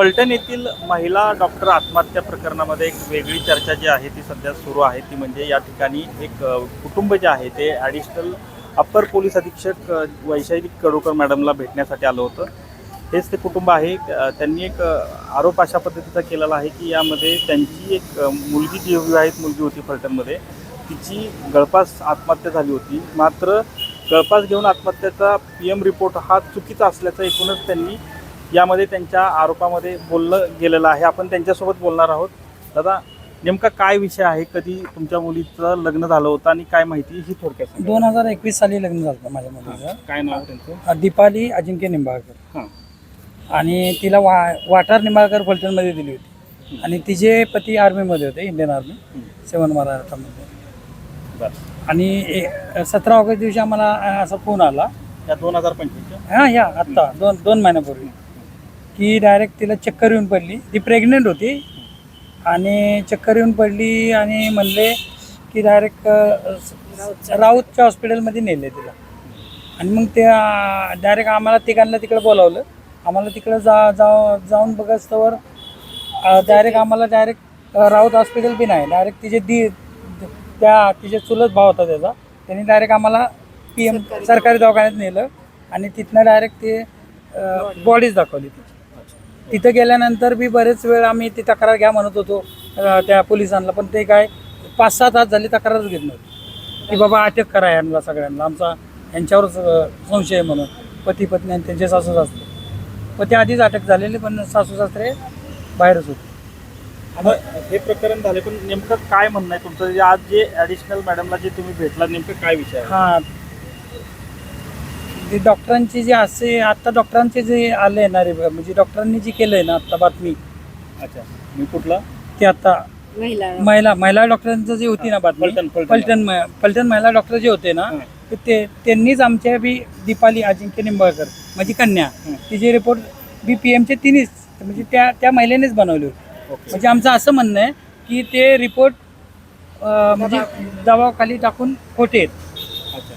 फलटण येथील महिला डॉक्टर आत्महत्या प्रकरणामध्ये एक वेगळी चर्चा जी आहे ती सध्या सुरू आहे. ती म्हणजे या ठिकाणी एक कुटुंब जे आहे ते ॲडिशनल अप्पर पोलीस अधीक्षक वैशाली कडोकर मॅडमला भेटण्यासाठी आलं होतं. हेच ते कुटुंब आहे. त्यांनी एक आरोप अशा पद्धतीचा केलेला आहे की यामध्ये त्यांची एक मुलगी जी विवाहित मुलगी होती फलटणमध्ये तिची गळपास आत्महत्या झाली होती. मात्र गळपास घेऊन आत्महत्याचा पी एम रिपोर्ट हा चुकीचा असल्याचं एकूणच त्यांनी यामध्ये त्यांच्या आरोपामध्ये बोललं गेलेलं आहे. आपण त्यांच्यासोबत बोलणार आहोत. दादा नेमका काय विषय आहे? कधी तुमच्या मुलीचं लग्न झालं होतं आणि काय माहिती ही थोडक्यात सांगा. दोन हजार एकवीस साली लग्न झालं होतं माझ्या मुलीचं. काय नाव त्यांचं? दीपाली अजिंक्य निंबाळकर. हां. आणि तिला वा वाटार निंबाळकर फलटणमध्ये दिली होती. आणि तिचे पती आर्मीमध्ये होते इंडियन आर्मी सेवन मराठामध्ये. बरं. आणि सतरा ऑगस्ट दिवशी आम्हाला अ, असा फोन आला. या दोन हजार पंचवीसच्या? हां या आत्ता दोन दोन महिन्यापूर्वी. की डायरेक्ट तिला चक्कर येऊन पडली. ती प्रेग्नेंट होती. आणि चक्कर येऊन पडली आणि म्हणले की डायरेक्ट राऊतच्या हॉस्पिटलमध्ये नेले तिला. आणि मग ते डायरेक्ट आम्हाला तिघांना तिकडे बोलावलं. आम्हाला तिकडं जा जाऊ जाऊन बघस्तवर डायरेक्ट आम्हाला डायरेक्ट राऊत हॉस्पिटल बी नाही. डायरेक्ट तिचे दी त्या तिचे चुलत भाव होता त्याचा. त्यांनी डायरेक्ट आम्हाला पी एम सरकारी दवाखान्यात नेलं. आणि तिथनं डायरेक्ट ते बॉडीज दाखवली तिची. तिथं गेल्यानंतर बी बरेच वेळ आम्ही ती तक्रार घ्या म्हणत होतो त्या पोलिसांना. पण ते काय पाच सात तास झाली तक्रारच घेत नव्हती की बाबा अटक करा यांना सगळ्यांना. आमचा यांच्यावरच संशय आहे म्हणून. पती पत्नी आणि त्यांचे सासू सासरे. पण ते आधीच अटक झालेले पण सासू सासरे बाहेरच होते. हे प्रकरण झाले पण नेमकं काय म्हणणं आहे? तुमचं आज जे ॲडिशनल मॅडमला जे तुम्ही भेटला नेमकं काय विषय हां ते डॉक्टरांची जे असे आता डॉक्टरांचे जे आले ना रे म्हणजे डॉक्टरांनी जे केलंय ना आता बातमी. अच्छा. मी कुठला? ते आता महिला. महिला महिला डॉक्टरांचं जे होती ना बातमी म- फलटण महिला डॉक्टर जे होते ना ते त्यांनीच आमच्या बी दीपाली अजिंक्य निंबाळकर माझी कन्या. तिचे रिपोर्ट बी पी एमचे तिन्हीच म्हणजे त्या त्या महिलेनेच बनवले होते. ओके. म्हणजे आमचं असं म्हणणं आहे की ते रिपोर्ट म्हणजे दबावाखाली टाकून खोटे आहेत अच्छा.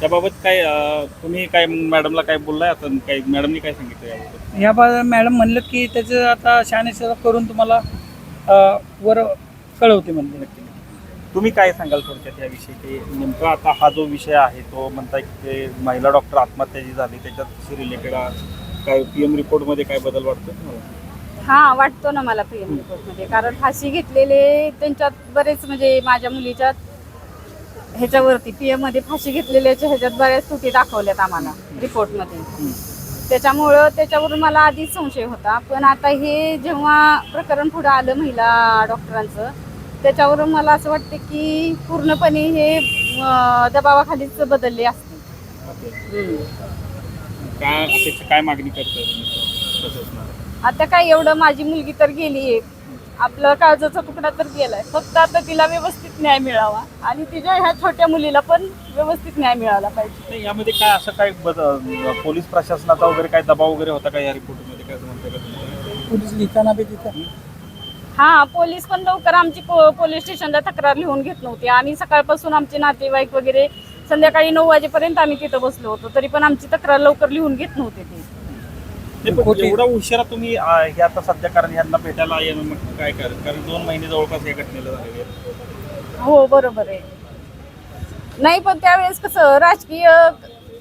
त्याबाबत काय अं, तुम्ही काय मॅडमला काय बोललाय? आता काय मॅडमनी काय सांगितलं याबाबत? या बा मॅडम म्हणलं की त्याचं आता शहानिशा करून तुम्हाला अ, वर कळवते म्हणले. तुम्ही काय सांगाल थोडक्यात याविषयी? की नेमका आता हा जो विषय आहे तो म्हणताय की ते महिला डॉक्टर आत्महत्या जी झाली त्याच्याशी रिलेटेड काय पी एम रिपोर्टमध्ये काय बदल वाटतो तुम्हाला? हा वाटतो ना मला पीएम रिपोर्टमध्ये. कारण फाशी घेतलेले त्यांच्यात बरेच म्हणजे माझ्या मुलीच्या ह्याच्यावरती पीएममध्ये फाशी घेतलेल्याच्या ह्याच्यात बऱ्याच त्रुटी दाखवल्यात आम्हाला रिपोर्टमध्ये हम्म. त्याच्यामुळं त्याच्यावरून मला आधीच संशय होता. पण आता हे जेव्हा प्रकरण पुढे आलं महिला डॉक्टरांचं त्याच्यावरून मला असं वाटतं की पूर्णपणे हे दबावाखालीच बदलले असते. काय मागणी असणार आता काय एवढं माझी मुलगी तर गेली आपलं काळजाचा तुकडा तर गेलाय. फक्त आता तिला व्यवस्थित न्याय मिळावा. आणि तिच्या ह्या छोट्या मुलीला पण व्यवस्थित न्याय मिळाला पाहिजे. नाही यामध्ये काय असं काय बदल पोलीस प्रशासनाचा वगैरे काय दबाव वगैरे होता का या रिपोर्टमध्ये? काय का तुम्ही पोलीस लिहिताना बी तिथं. हा पोलीस पण लवकर आमची पो- पोलीस स्टेशनला तक्रार लिहून घेत नव्हती. आणि सकाळपासून आमचे नातेवाईक वगैरे संध्याकाळी नऊ वाजेपर्यंत आम्ही तिथं बसलो होतो. तरी पण आमची तक्रार लवकर लिहून घेत नव्हते ते. खोटे- एवढा उशिरा तुम्ही हे आता सध्या कारण यांना भेटायला येणं काय कारण कारण दोन महिने जवळपास या घटनेला झालेले आहेत. हो बरोबर आहे. नाही पण त्यावेळेस कसं राजकीय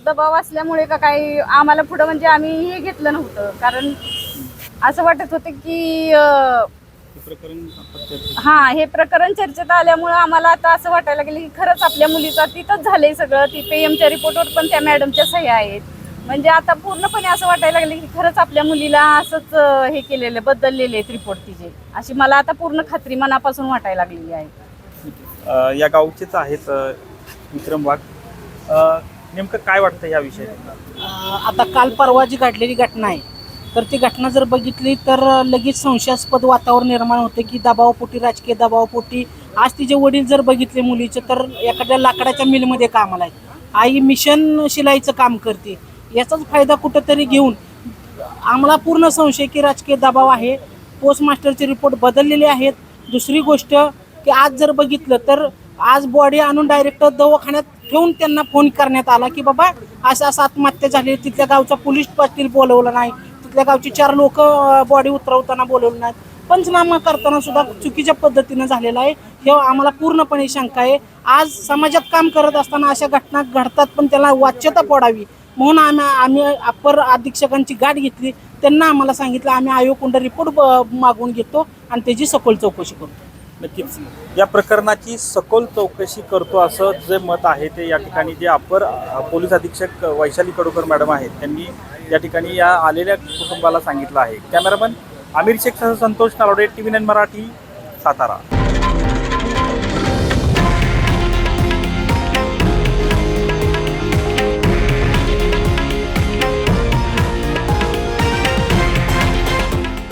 दबाव असल्यामुळे का काही आम्हाला पुढं म्हणजे आम्ही हे घेतलं नव्हतं. कारण असं वाटत होतं की अं, हे प्रकरण आता हा हे प्रकरण चर्चेत आल्यामुळं आम्हाला आता असं वाटायला लागलं की खरंच आपल्या मुलीचं तिथंच झालंय सगळं. ती पीएमच्या रिपोर्टवर पण त्या मॅडमच्या सह्या आहेत. म्हणजे आता पूर्णपणे असं वाटायला लागलं की खरंच आपल्या मुलीला असंच हे केलेलं बदललेले आहेत रिपोर्ट तिचे अशी मला आता पूर्ण खात्री मनापासून वाटायला लागलेली आहे. या गावचेच आहेत विक्रम वाघ. नेमकं काय वाटतं या विषयी आता काल परवा जी घडलेली घटना आहे तर ती घटना जर बघितली तर लगेच संशयास्पद वातावरण निर्माण होते की दबावपोटी राजकीय दबावपोटी. आज तिचे वडील जर बघितले मुलीचे तर एखाद्या लाकडाच्या मिलमध्ये कामाला आहेत. आई मिशन शिलाईचं काम करते. याचाच फायदा कुठंतरी घेऊन आम्हाला पूर्ण संशय की राजकीय दबाव आहे. पोस्टमास्टरचे रिपोर्ट बदललेले आहेत. दुसरी गोष्ट की आज जर बघितलं तर आज बॉडी आणून डायरेक्ट दवाखान्यात ठेवून त्यांना फोन करण्यात आला की बाबा असं असं आत्महत्या झाली तिथल्या गावचा पोलीस पाटील बोलवलं नाही. तिथल्या गावची चार लोक बॉडी उतरवताना बोलवले नाहीत पंचनामा करताना सुद्धा चुकीच्या पद्धतीनं झालेला आहे. हे आम्हाला पूर्णपणे शंका आहे. आज समाजात काम करत असताना अशा घटना घडतात पण त्याला वाच्यता पडावी म्हणून आम्ही आम्ही अप्पर अधीक्षकांची गाठ घेतली. त्यांना आम्हाला सांगितलं आम्ही आयोगकुंड रिपोर्ट मागवून घेतो आणि त्याची सखोल चौकशी करतो. नक्कीच. या प्रकरणाची सखोल चौकशी करतो असं जे मत आहे ते या ठिकाणी जे अपर पोलीस अधीक्षक वैशाली कडूकर मॅडम आहेत त्यांनी या ठिकाणी या आलेल्या कुटुंबाला सांगितलं आहे. Cameraman Aamir Shaikh Santosh Nalode T V nine Marathi Satara.